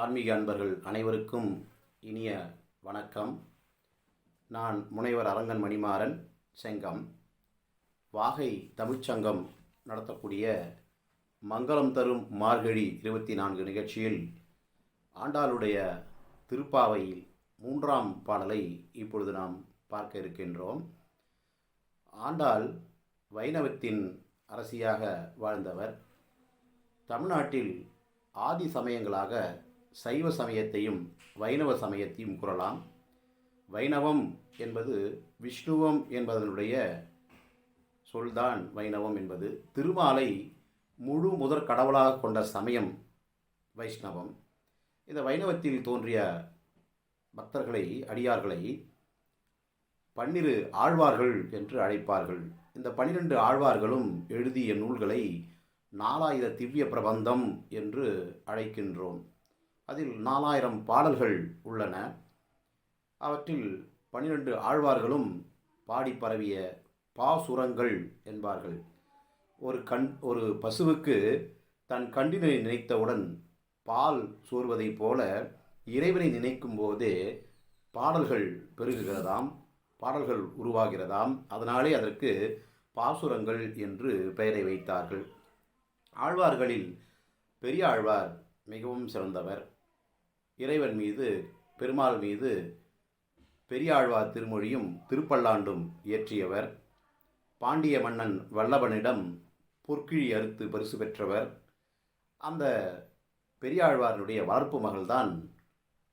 ஆன்மீக அன்பர்கள் அனைவருக்கும் இனிய வணக்கம். நான் முனைவர் அரங்கன் மணிமாறன் செங்கம். வாகை தமிழ்ச்சங்கம் நடத்தக்கூடிய மங்களம் தரும் மார்கழி இருபத்தி நான்கு நிகழ்ச்சியில் ஆண்டாளுடைய திருப்பாவையில் மூன்றாம் பாடலை இப்பொழுது நாம் பார்க்க இருக்கின்றோம். ஆண்டாள் வைணவத்தின் அரசியாக வாழ்ந்தவர். தமிழ்நாட்டில் ஆதி சமயங்களாக சைவ சமயத்தையும் வைணவ சமயத்தையும் கூறலாம். வைணவம் என்பது விஷ்ணுவம் என்பதனுடைய சொல்தான் வைணவம் என்பது. திருமாலை முழு முதற் கடவுளாக கொண்ட சமயம் வைஷ்ணவம். இந்த வைணவத்தில் தோன்றிய பக்தர்களை அடியார்களை பன்னிரு ஆழ்வார்கள் என்று அழைப்பார்கள். இந்த பன்னிரண்டு ஆழ்வார்களும் எழுதிய நூல்களை நாலாயிர திவ்ய பிரபந்தம் என்று அழைக்கின்றோம். அதில் நாலாயிரம் பாடல்கள் உள்ளன. அவற்றில் பன்னிரண்டு ஆழ்வார்களும் பாடி பரவிய பாசுரங்கள் என்பார்கள். ஒரு கண் ஒரு பசுவுக்கு தன் கண்டினை நினைத்தவுடன் பால் சோர்வதைப் போல இறைவனை நினைக்கும் போதே பாடல்கள் பெருகுகிறதாம் பாடல்கள் உருவாகிறதாம். அதனாலே அதற்கு பாசுரங்கள் என்று பெயரை வைத்தார்கள். ஆழ்வார்களில் பெரிய ஆழ்வார் மிகவும் சிறந்தவர். இறைவன் மீது பெருமாள் மீது பெரியாழ்வார் திருமொழியும் திருப்பல்லாண்டும் இயற்றியவர். பாண்டிய மன்னன் வல்லபனிடம் பொற்கிழி அறுத்து பரிசு பெற்றவர். அந்த பெரியாழ்வாரனுடைய வளர்ப்பு மகள்தான்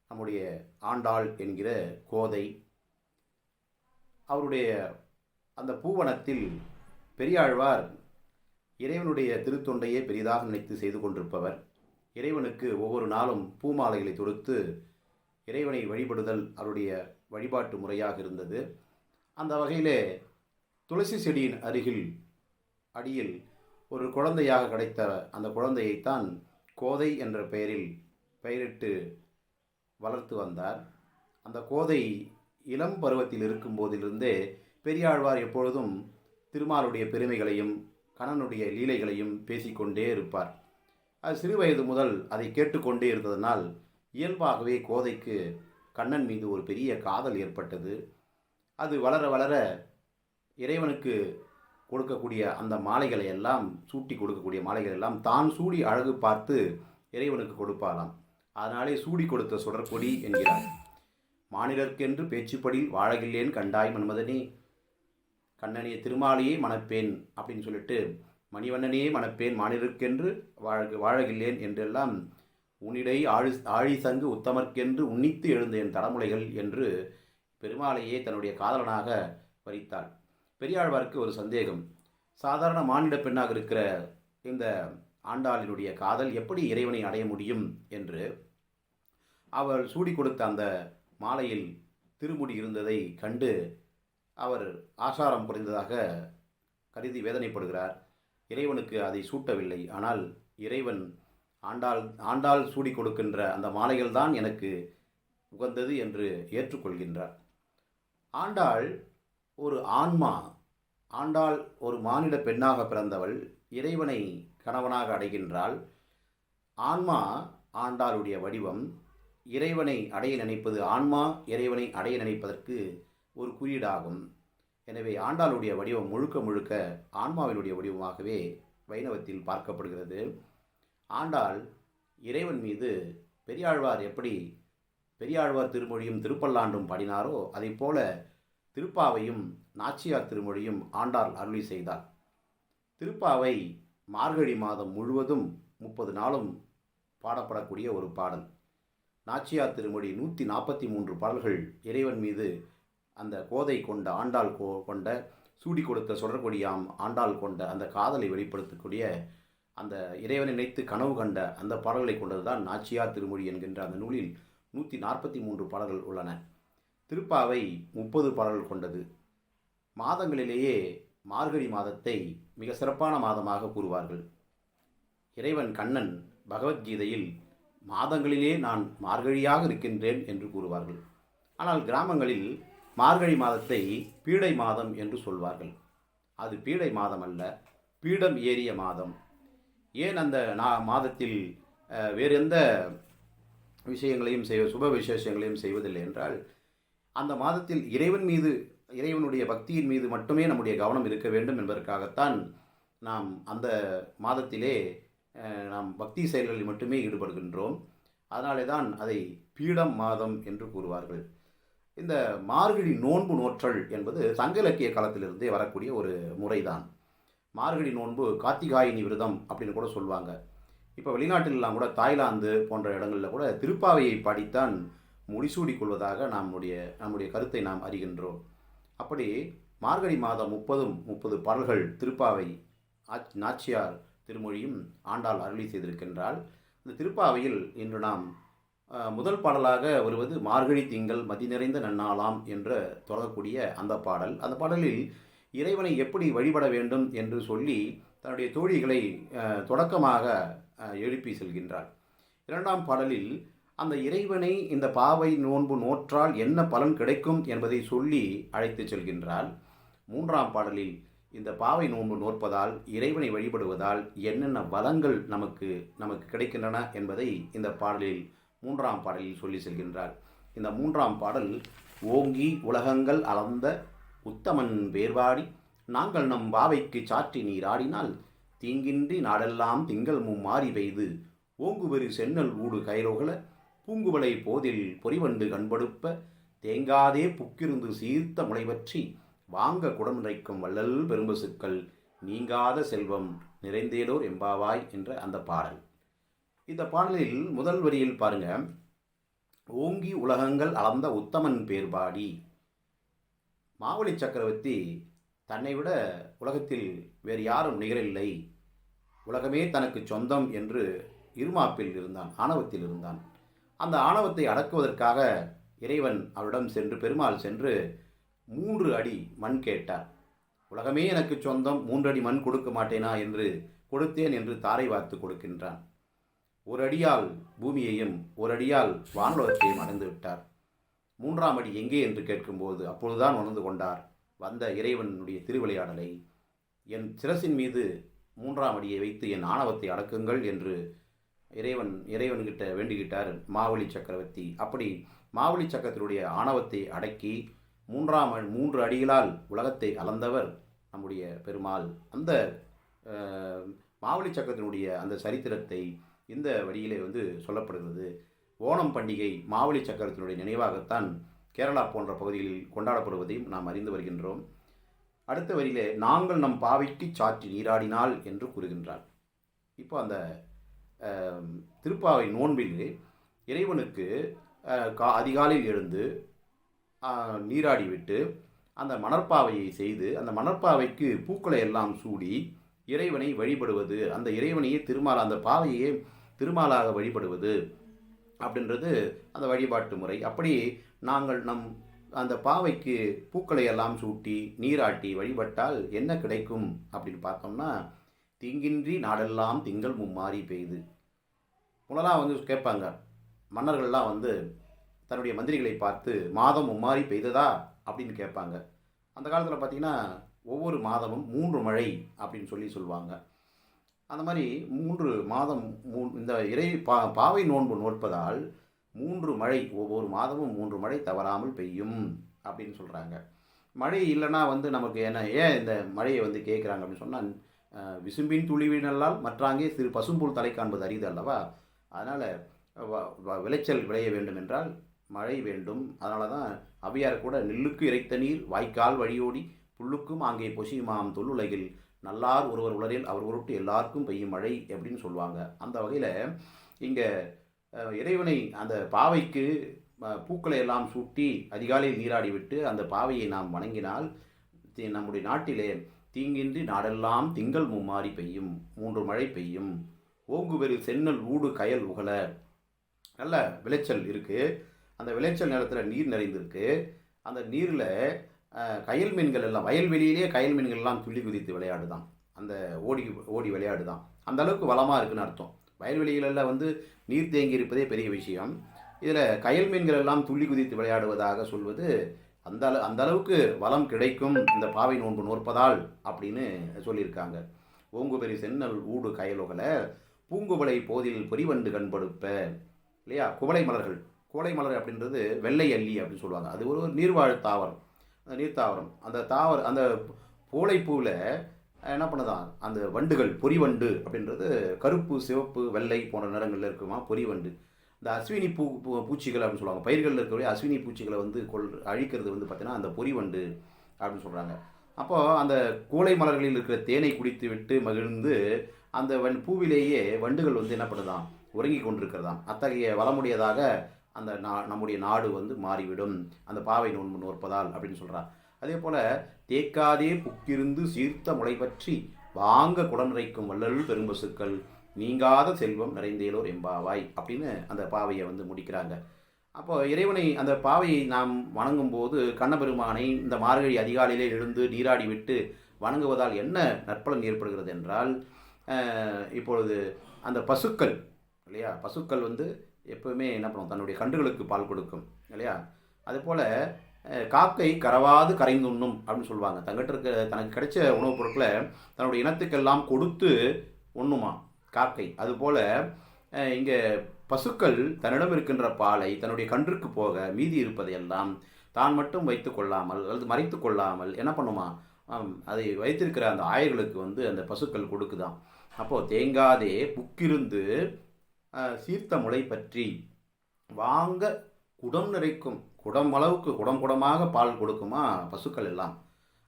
நம்முடைய ஆண்டாள் என்கிற கோதை. அவருடைய அந்த பூவனத்தில் பெரியாழ்வார் இறைவனுடைய திருத்தொண்டையே பெரிதாக நினைத்து செய்து கொண்டிருப்பவர். இறைவனுக்கு ஒவ்வொரு நாளும் பூமாலைகளை தொடுத்து இறைவனை வழிபடுதல் அவருடைய வழிபாட்டு முறையாக இருந்தது. அந்த வகையிலே துளசி செடியின் அருகில் அடியில் ஒரு குழந்தையாக கிடைத்த அந்த குழந்தையைத்தான் கோதை என்ற பெயரில் பெயரிட்டு வளர்த்து வந்தார். அந்த கோதை இளம் பருவத்தில் இருக்கும் போதிலிருந்தே பெரியாழ்வார் எப்பொழுதும் திருமாலுடைய பெருமைகளையும் கணனுடைய லீலைகளையும் பேசிக்கொண்டே இருப்பார். அது சிறு வயது முதல் அதை கேட்டுக்கொண்டே இருந்ததனால் இயல்பாகவே கோதைக்கு கண்ணன் மீது ஒரு பெரிய காதல் ஏற்பட்டது. அது வளர வளர இறைவனுக்கு கொடுக்கக்கூடிய அந்த மாலைகளை எல்லாம் சூட்டி கொடுக்கக்கூடிய மாலைகள் எல்லாம் தான் சூடி அழகு பார்த்து இறைவனுக்கு கொடுப்பாளாம் அதனாலே சூடி கொடுத்த சுடற்கொடி என்கிறார். மாநிலர்க்கென்று பேச்சுப்படி வாழகில்லேன் கண்டாய் மன்மதனே கண்ணனிய திருமாலையே மணப்பேன் அப்படின்னு சொல்லிட்டு மணிவண்ணனையே மணப்பேன் மாநிலர்க்கென்று வாழ வாழகில்லேன் என்றெல்லாம் உன்னிடை ஆழி ஆழிசங்கு உத்தமர்க்கென்று உன்னித்து எழுந்த என் தலைமுறைகள் என்று பெருமாளையே தன்னுடைய காதலனாக வரித்தாள். பெரியாழ்வார்க்கு ஒரு சந்தேகம். சாதாரண மானிட பெண்ணாக இருக்கிற இந்த ஆண்டாளினுடைய காதல் எப்படி இறைவனை அடைய முடியும் என்று அவள் சூடி கொடுத்த அந்த மாலையில் திருமுடி இருந்ததை கண்டு அவர் ஆசாரம் குறைந்ததாக கருதி வேதனைப்படுகிறார். இறைவனுக்கு அதை சூட்டவில்லை. ஆனால் இறைவன் ஆண்டாள் ஆண்டாள் சூடி கொடுக்கின்ற அந்த மாலைகள் தான் எனக்கு உகந்தது என்று ஏற்றுக்கொள்கின்றார். ஆண்டாள் ஒரு ஆன்மா ஆண்டாள் ஒரு மானிட பெண்ணாக பிறந்தவள் இறைவனை கணவனாக அடைகின்றாள். ஆன்மா ஆண்டாளுடைய வடிவம். இறைவனை அடைய நினைப்பது ஆன்மா இறைவனை அடைய நினைப்பதற்கு ஒரு குறியீடாகும். எனவே ஆண்டாளுடைய வடிவம் முழுக்க முழுக்க ஆன்மாவினுடைய வடிவமாகவே வைணவத்தில் பார்க்கப்படுகிறது. ஆண்டாள் இறைவன் மீது பெரியாழ்வார் எப்படி பெரியாழ்வார் திருமொழியும் திருப்பல்லாண்டும் பாடினாரோ அதைப் போல திருப்பாவையும் நாச்சியார் திருமொழியும் ஆண்டாள் அருளி செய்தார். திருப்பாவை மார்கழி மாதம் முழுவதும் முப்பது நாளும் பாடப்படக்கூடிய ஒரு பாடல். நாச்சியார் திருமொழி நூற்றி நாற்பத்தி மூன்று பாடல்கள் இறைவன் மீது அந்த கோதை கொண்ட ஆண்டாள் கோ கொண்ட சூடி கொடுத்த சுடர்கொடியாம் ஆண்டாள் கொண்ட அந்த காதலை வெளிப்படுத்தக்கூடிய அந்த இறைவனை நினைத்து கனவு கண்ட அந்த பாடல்களை கொண்டதுதான் நாச்சியார் திருமொழி என்கின்ற அந்த நூலில் நூற்றி நாற்பத்தி மூன்று பாடல்கள் உள்ளன. திருப்பாவை முப்பது பாடல்கள் கொண்டது. மாதங்களிலேயே மார்கழி மாதத்தை மிக சிறப்பான மாதமாக கூறுவார்கள். இறைவன் கண்ணன் பகவத்கீதையில் மாதங்களிலே நான் மார்கழியாக இருக்கின்றேன் என்று கூறுவார்கள். ஆனால் கிராமங்களில் மார்கழி மாதத்தை பீடை மாதம் என்று சொல்வார்கள். அது பீடை மாதம் அல்ல பீடம் ஏறிய மாதம். ஏன் அந்த நா மாதத்தில் வேறு எந்த விஷயங்களையும் செய்வ சுப விசேஷங்களையும் செய்வதில்லை என்றால் அந்த மாதத்தில் இறைவன் மீது இறைவனுடைய பக்தியின் மீது மட்டுமே நம்முடைய கவனம் இருக்க வேண்டும் என்பதற்காகத்தான் நாம் அந்த மாதத்திலே நாம் பக்தி செயல்களில் மட்டுமே ஈடுபடுகின்றோம். அதனாலே தான் அதை பீடம் மாதம் என்று கூறுவார்கள். இந்த மார்கழி நோன்பு நோற்றல் என்பது சங்க இலக்கிய காலத்திலிருந்தே வரக்கூடிய ஒரு முறைதான். மார்கழி நோன்பு கார்த்திகாயினி விரதம் அப்படின்னு கூட சொல்லுவாங்க இப்போ வெளிநாட்டிலெல்லாம் கூட தாய்லாந்து போன்ற இடங்களில் கூட திருப்பாவையை பாடித்தான் முடிசூடி கொள்வதாக நம்முடைய நம்முடைய கருத்தை நாம் அறிகின்றோம். அப்படி மார்கழி மாதம் முப்பதும் முப்பது பாடல்கள் திருப்பாவை ஆச்- நாச்சியார் திருமொழியும் ஆண்டாள் அருளி செய்திருக்கின்றாள். இந்த திருப்பாவையில் இன்று நாம் முதல் பாடலாக வருவது மார்கழி திங்கள் மதி நிறைந்த நன்னாளாம் என்ற தொடங்கக்கூடிய அந்த பாடல். அந்த பாடலில் இறைவனை எப்படி வழிபட வேண்டும் என்று சொல்லி தன்னுடைய தோழிகளை தொடக்கமாக எழுப்பி செல்கின்றாள். இரண்டாம் பாடலில் அந்த இறைவனை இந்த பாவை நோன்பு நோற்றால் என்ன பலன் கிடைக்கும் என்பதை சொல்லி அழைத்து செல்கின்றாள். மூன்றாம் பாடலில் இந்த பாவை நோன்பு நோற்பதால் இறைவனை வழிபடுவதால் என்னென்ன வளங்கள் நமக்கு நமக்கு கிடைக்கின்றன என்பதை இந்த பாடலில் மூன்றாம் பாடலில் சொல்லி செல்கின்றார். இந்த மூன்றாம் பாடல் ஓங்கி உலகங்கள் அளந்த உத்தமன் வேர்வாடி நாங்கள் நம் பாவைக்கு சாற்றி நீராடினால் தீங்கின்றி நாடெல்லாம் திங்கள் மும்மாறி பெய்து ஓங்குவெறி சென்னல் ஊடு கயிறோகல பூங்குவலை போதில் பொறிவண்டு கண்படுப்ப தேங்காதே புக்கிருந்து சீர்த்த முளைவற்றி வாங்க குடம் நிறைக்கும் வள்ளல் பெரும்பசுக்கள் நீங்காத செல்வம் நிறைந்தேலோர் எம்பாவாய் என்ற அந்த பாடல். இந்த பாடலில் முதல் வரியில் பாருங்க. ஓங்கி உலகங்கள் அளந்த உத்தமன் பேர்பாடி. மாவழி சக்கரவர்த்தி தன்னை விட உலகத்தில் வேறு யாரும் நிகரில்லை. உலகமே தனக்கு சொந்தம் என்று இருமாப்பில் இருந்தான் ஆணவத்தில் இருந்தான். அந்த ஆணவத்தை அடக்குவதற்காக இறைவன் அவரிடம் சென்று பெருமாள் சென்று மூன்று அடி மண் கேட்டார். உலகமே எனக்கு சொந்தம் மூன்று அடி மண் கொடுக்க மாட்டேனா என்று கொடுத்தேன் என்று தாரை வார்த்து கொடுக்கின்றான். ஒரு அடியால் பூமியையும் ஒரு அடியால் வானுலகத்தையும் அடைந்து விட்டார். மூன்றாம் அடி எங்கே என்று கேட்கும்போது அப்பொழுதுதான் உணர்ந்து கொண்டார் வந்த இறைவனுடைய திருவிளையாடலை. என் சிரசின் மீது மூன்றாம் அடியை வைத்து என் ஆணவத்தை அடக்குங்கள் என்று இறைவன் இறைவன்கிட்ட வேண்டிக்கிட்டார் மாவழி சக்கரவர்த்தி. அப்படி மாவழி சக்கரத்தினுடைய ஆணவத்தை அடக்கி மூன்றாம் மூன்று அடிகளால் உலகத்தை அளந்தவர் நம்முடைய பெருமாள். அந்த மாவழி சக்கரத்தினுடைய அந்த சரித்திரத்தை இந்த வழியிலே வந்து சொல்லப்படுகிறது. ஓணம் பண்டிகை மாவழி சக்கரத்தினுடைய நினைவாகத்தான் கேரளா போன்ற பகுதிகளில் கொண்டாடப்படுவதையும் நாம் அறிந்து வருகின்றோம். அடுத்த வரியிலே நாங்கள் நம் பாவைக்கு சாற்றி நீராடினால் என்று கூறுகின்றார். இப்போ அந்த திருப்பாவை நோன்பிலே இறைவனுக்கு கா அதிகாலையில் எழுந்து நீராடிவிட்டு அந்த மணற்பாவையை செய்து அந்த மணற்பாவைக்கு பூக்களை எல்லாம் சூடி இறைவனை வழிபடுவது அந்த இறைவனையே திருமால் அந்த பாவையே திருமாலாக வழிபடுவது அப்படின்றது அந்த வழிபாட்டு முறை. அப்படி நாங்கள் நம் அந்த பாவைக்கு பூக்களை எல்லாம் சூட்டி நீராட்டி வழிபட்டால் என்ன கிடைக்கும் அப்படின்னு பார்த்தோம்னா திங்கின்றி நாடெல்லாம் திங்கள் மும்மாறி பெய்து. முன்னெல்லாம் வந்து கேட்பாங்க. மன்னர்கள்லாம் வந்து தன்னுடைய மந்திரிகளை பார்த்து மாதம் மும்மாறி பெய்ததா? அப்படின்னு கேட்பாங்க. அந்த காலத்தில் பார்த்தீங்கன்னா ஒவ்வொரு மாதமும் மூன்று மழை அப்படின்னு சொல்லி சொல்லுவாங்க. அந்த மாதிரி மூன்று மாதம் மூ இந்த இறை பா பாவை நோன்பு நோற்பதால் மூன்று மழை ஒவ்வொரு மாதமும் மூன்று மழை தவறாமல் பெய்யும் அப்படின்னு சொல்கிறாங்க மழை இல்லைன்னா வந்து நமக்கு என்ன ஏன் இந்த மழையை வந்து கேட்குறாங்க அப்படின்னு சொன்னால் விசும்பின் துளிவினல்லால் மற்றாங்கே சிறு பசும்புல் தலை காண்பது அரிது அல்லவா? அதனால் விளைச்சல் விளைய வேண்டும் என்றால் மழை வேண்டும். அதனால தான் அவ்வியார் கூட நெல்லுக்கு இறைத்த நீர் வாய்க்கால் வழியோடி புல்லுக்கும் அங்கே பொசியுமாம் தொல்லுலகில் நல்லார் ஒருவர் உலரில் அவர் உருட்டு எல்லாருக்கும் பெய்யும் மழை அப்படின்னு சொல்லுவாங்க. அந்த வகையில் இங்கே இறைவனை அந்த பாவைக்கு பூக்களை எல்லாம் சூட்டி அதிகாலையில் நீராடி விட்டு அந்த பாவையை நாம் வணங்கினால் நம்முடைய நாட்டிலே தீங்கின்றி நாடெல்லாம் திங்கள் மும்மாறி பெய்யும் மூன்று மழை பெய்யும். ஓங்குவெறி சென்னல் ஊடு கயல் உகல. நல்ல விளைச்சல் இருக்குது அந்த விளைச்சல் நிலத்தில் நீர் நிறைந்திருக்கு. அந்த நீரில் கயல் மீன்கள் எல்லாம் வயல்வெளியிலே கயல் மீன்கள் எல்லாம் துள்ளி குதித்து விளையாடுதான். அந்த ஓடி ஓடி விளையாடுதான். அந்த அளவுக்கு வளமாக இருக்குன்னு அர்த்தம். வயல்வெளிகளெல்லாம் வந்து நீர் தேங்கி இருப்பதே பெரிய விஷயம். இதில் கயல் மீன்கள் எல்லாம் துள்ளி குதித்து விளையாடுவதாக சொல்வது அந்த அள அந்த அளவுக்கு வளம் கிடைக்கும் இந்த பாவை நோன்பு நோற்பதால் அப்படின்னு சொல்லியிருக்காங்க. ஓங்குபெரி சென்னல் ஊடு கயலுகளை பூங்குவளை போதில் பொறிவண்டு கண்படுப்ப இல்லையா? குவளை மலர்கள். குவளை மலர் அப்படின்றது வெள்ளை அள்ளி அப்படின்னு சொல்லுவாங்க. அது ஒரு நீர்வாழ் தாவரம். நீர் தாவரம். அந்த தாவர அந்த பூளைப்பூவில் என்ன பண்ணுதான் அந்த வண்டுகள் பொறிவண்டு அப்படின்றது கருப்பு சிவப்பு வெள்ளை போன்ற நிறங்களில் இருக்குமா? பொறிவண்டு இந்த அஸ்வினி பூ பூ- பூச்சிகள் அப்படின்னு சொல்லுவாங்க. பயிர்களில் இருக்கக்கூடிய அஸ்வினி பூச்சிகளை வந்து கொள் அழிக்கிறது வந்து பார்த்தீங்கன்னா அந்த பொறிவண்டு அப்படின்னு சொல்கிறாங்க அப்போது அந்த கூளை மலர்களில் இருக்கிற தேனை குடித்து விட்டு மகிழ்ந்து அந்த வன் பூவிலேயே வண்டுகள் வந்து என்ன பண்ணுதான் உறங்கி கொண்டிருக்கிறதாம். அத்தகைய வளமுடையதாக அந்த நா நம்முடைய நாடு வந்து மாறிவிடும். அந்த பாவை நோன்பு நோற்பதால் அப்படின்னு சொல்கிறார் அதே போல் தேக்காதே புக்கிருந்து சீர்த்த முளை பற்றி வாங்க குடநிறைக்கும் வள்ளல் பெரும்பசுக்கள் நீங்காத செல்வம் நிறைந்தேலோர் எம்பாவாய் அப்படின்னு அந்த பாவையை வந்து முடிக்கிறாங்க. அப்போ இறைவனை அந்த பாவையை நாம் வணங்கும் போது கண்ணபெருமானை இந்த மார்கழி அதிகாலையிலே எழுந்து நீராடி விட்டு வணங்குவதால் என்ன நற்பலன் ஏற்படுகிறது என்றால் இப்பொழுது அந்த பசுக்கள் இல்லையா? பசுக்கள் வந்து எப்போவுமே என்ன பண்ணும்? தன்னுடைய கன்றுகளுக்கு பால் கொடுக்கும் இல்லையா? அதுபோல் காக்கை கரவாது கரைந்துண்ணும் அப்படின்னு சொல்லுவாங்க. தங்கிட்ட இருக்க தனக்கு கிடைச்ச உணவுப் பொருட்களை தன்னுடைய இனத்துக்கெல்லாம் கொடுத்து உண்ணுமா? காக்கை. அதுபோல் இங்கே பசுக்கள் தன்னிடம் இருக்கின்ற பாலை தன்னுடைய கன்றுக்கு போக மீதி இருப்பதையெல்லாம் தான் மட்டும் வைத்து கொள்ளாமல் அல்லது மறைத்து கொள்ளாமல் என்ன பண்ணுமா? அதை வைத்திருக்கிற அந்த ஆயர்களுக்கு வந்து அந்த பசுக்கள் கொடுக்குதாம். அப்போது தேங்காதே புக்கிருந்து சீர்த்த முளை பற்றி வாங்க குடம் நிறைக்கும் குடம் அளவுக்கு குடம் குடமாக பால் கொடுக்குமா பசுக்கள் எல்லாம்?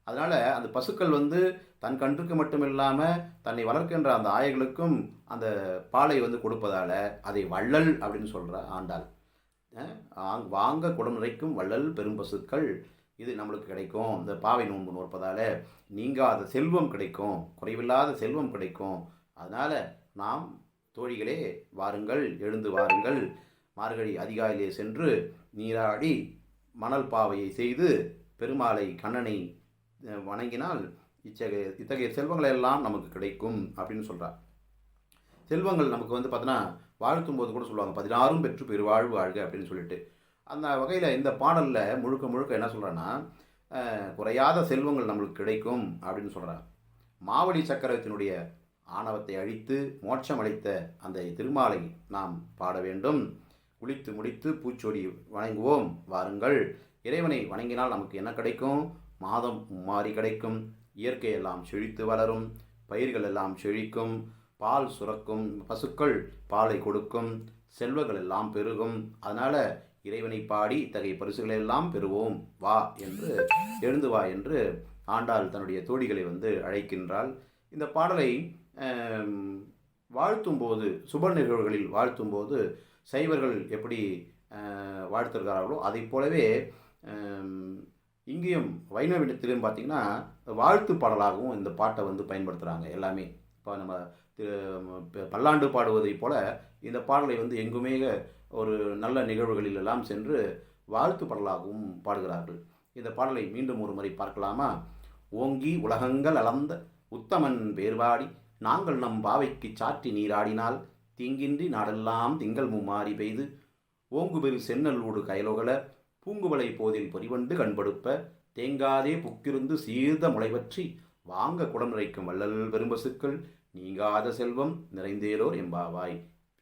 அதனால் அந்த பசுக்கள் வந்து தன் கன்றுக்கு மட்டும் இல்லாமல் தன்னை வளர்க்கின்ற அந்த ஆயர்களுக்கும் அந்த பாலை வந்து கொடுப்பதால் அதை வள்ளல் அப்படின்னு சொல்கிற ஆண்டாள். ஆங்- வாங்க குடம் நிறைக்கும் வள்ளல் பெரும் பசுக்கள் இது நம்மளுக்கு கிடைக்கும். இந்த பாவை நோன்பு நோற்பதால் நீங்காத செல்வம் கிடைக்கும் குறைவில்லாத செல்வம் கிடைக்கும். அதனால் நாம் தோழிகளே வாருங்கள் எழுந்து வாருங்கள். மார்கழி அதிகாலையிலே சென்று நீராடி மணல் பாவையை செய்து பெருமாளை கண்ணனை வணங்கினால் இத்தகைய இத்தகைய செல்வங்கள் எல்லாம் நமக்கு கிடைக்கும் அப்படின்னு சொல்கிறார் செல்வங்கள் நமக்கு வந்து பார்த்தோன்னா வாழ்த்தும் போது கூட சொல்லுவாங்க பதினாறும் பெற்று பெருவாழ்வு வாழ்க அப்படின்னு சொல்லிட்டு. அந்த வகையில் இந்த பாடலில் முழுக்க முழுக்க என்ன சொல்கிறேன்னா குறையாத செல்வங்கள் நம்மளுக்கு கிடைக்கும் அப்படின்னு சொல்கிறார் மாவழி சக்கரத்தினுடைய ஆணவத்தை அழித்து மோட்சம் அளித்த அந்த திருமாலை நாம் பாட வேண்டும். குளித்து முடித்து பூச்சொடி வணங்குவோம். வாருங்கள். இறைவனை வணங்கினால் நமக்கு என்ன கிடைக்கும்? மாதம் மாறி கிடைக்கும். இயற்கையெல்லாம் செழித்து வளரும். பயிர்கள் எல்லாம் செழிக்கும். பால் சுரக்கும். பசுக்கள் பாலை கொடுக்கும். செல்வங்கள் எல்லாம் பெருகும். அதனால் இறைவனை பாடி இத்தகைய பரிசுகளை எல்லாம் பெறுவோம். வா என்று எழுந்து வா என்று ஆண்டாள் தன்னுடைய தோழிகளை வந்து அழைக்கின்றாள். இந்த பாடலை வாழ்த்தும்போது சுப நிகழ்வுகளில் வாழ்த்தும்போது சைவர்கள் எப்படி வாழ்த்திருக்கிறார்களோ அதை அதைப் போலவே இங்கேயும் வைணவத்திலும் பார்த்திங்கன்னா வாழ்த்து பாடலாகவும் இந்த பாட்டை வந்து பயன்படுத்துகிறாங்க எல்லாமே. இப்போ நம்ம திரு பல்லாண்டு பாடுவதைப் போல் இந்த பாடலை வந்து எங்குமே ஒரு நல்ல நிகழ்வுகளில் எல்லாம் சென்று வாழ்த்து பாடலாகவும் பாடுகிறார்கள். இந்த பாடலை மீண்டும் ஒரு முறை பார்க்கலாமா? ஓங்கி உலகங்கள் அளந்த உத்தமன் பேர்வாடி நாங்கள் நம் பாவைக்கு சாற்றி நீராடினால் தீங்கின்றி நாடெல்லாம் திங்கள் மும்மாறி பெய்து. ஓங்குபெரு சென்னல்லூடு கயலோகல பூங்குவலை போதில் பொறிவண்டு கண்படுப்ப தேங்காதே புக்கிருந்து சீர்த முளைவற்றி வாங்க குடம் நிறைக்கும் வள்ளல் பெரும்பசுக்கள் நீங்காத செல்வம் நிறைந்தேலோர் எம்பாவாய்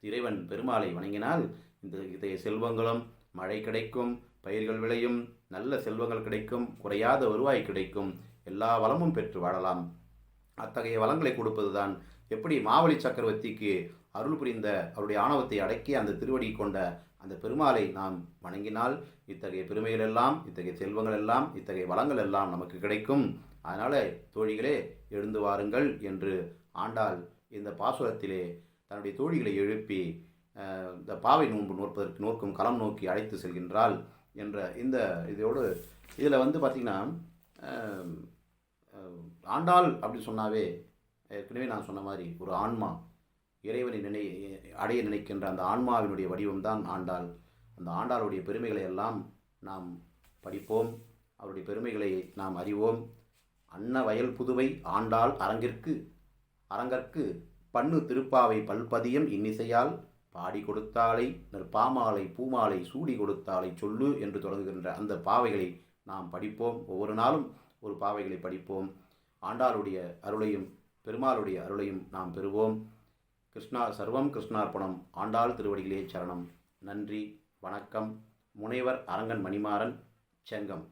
இறைவன் பெருமாளை வணங்கினால் இந்த இதய செல்வங்களும் மழை கிடைக்கும் பயிர்கள் விளையும் நல்ல செல்வங்கள் கிடைக்கும் குறையாத வருவாய் கிடைக்கும் எல்லா வளமும் பெற்று வாழலாம். அத்தகைய வளங்களை கொடுப்பதுதான் எப்படி மாவழி சக்கரவர்த்திக்கு அருள் புரிந்த அவருடைய ஆணவத்தை அடக்கி அந்த திருவடி கொண்ட அந்த பெருமாளை நாம் வணங்கினால் இத்தகைய பெருமைகள் எல்லாம் இத்தகைய செல்வங்கள் எல்லாம் இத்தகைய வளங்கள் எல்லாம் நமக்கு கிடைக்கும். அதனால் தோழிகளே எழுந்து வாருங்கள் என்று ஆண்டாள் இந்த பாசுரத்திலே தன்னுடைய தோழிகளை எழுப்பி இந்த பாவை நோன்பு நோற்பதற்கு நோக்கும் களம் நோக்கி அழைத்து செல்கின்றாள் என்ற இந்த இதோடு இதில் வந்து பார்த்திங்கன்னா ஆண்டாள் அப்படின்னு சொன்னாவே ஏற்கனவே நான் சொன்ன மாதிரி ஒரு ஆன்மா இறைவனை நினை அடைய நினைக்கின்ற அந்த ஆன்மாவினுடைய வடிவம்தான் ஆண்டாள். அந்த ஆண்டாளுடைய பெருமைகளை எல்லாம் நாம் படிப்போம் அவருடைய பெருமைகளை நாம் அறிவோம். அன்ன வயல் புதுவை ஆண்டாள் அரங்கிற்கு அரங்கற்கு பண்ணு திருப்பாவை பல்பதியம் இன்னிசையால் பாடி கொடுத்தாலை நற்பாமாலை பூமாலை சூடி கொடுத்தாலை சொல்லு என்று தொடங்குகின்ற அந்த பாவைகளை நாம் படிப்போம். ஒவ்வொரு நாளும் ஒரு பாவைகளை படிப்போம். ஆண்டாளுடைய அருளையும் பெருமாளுடைய அருளையும் நாம் பெறுவோம். கிருஷ்ணா சர்வம் கிருஷ்ணார்ப்பணம் ஆண்டாள் திருவடிகளே சரணம். நன்றி வணக்கம். முனைவர் அரங்கன் மணிமாறன் செங்கம்.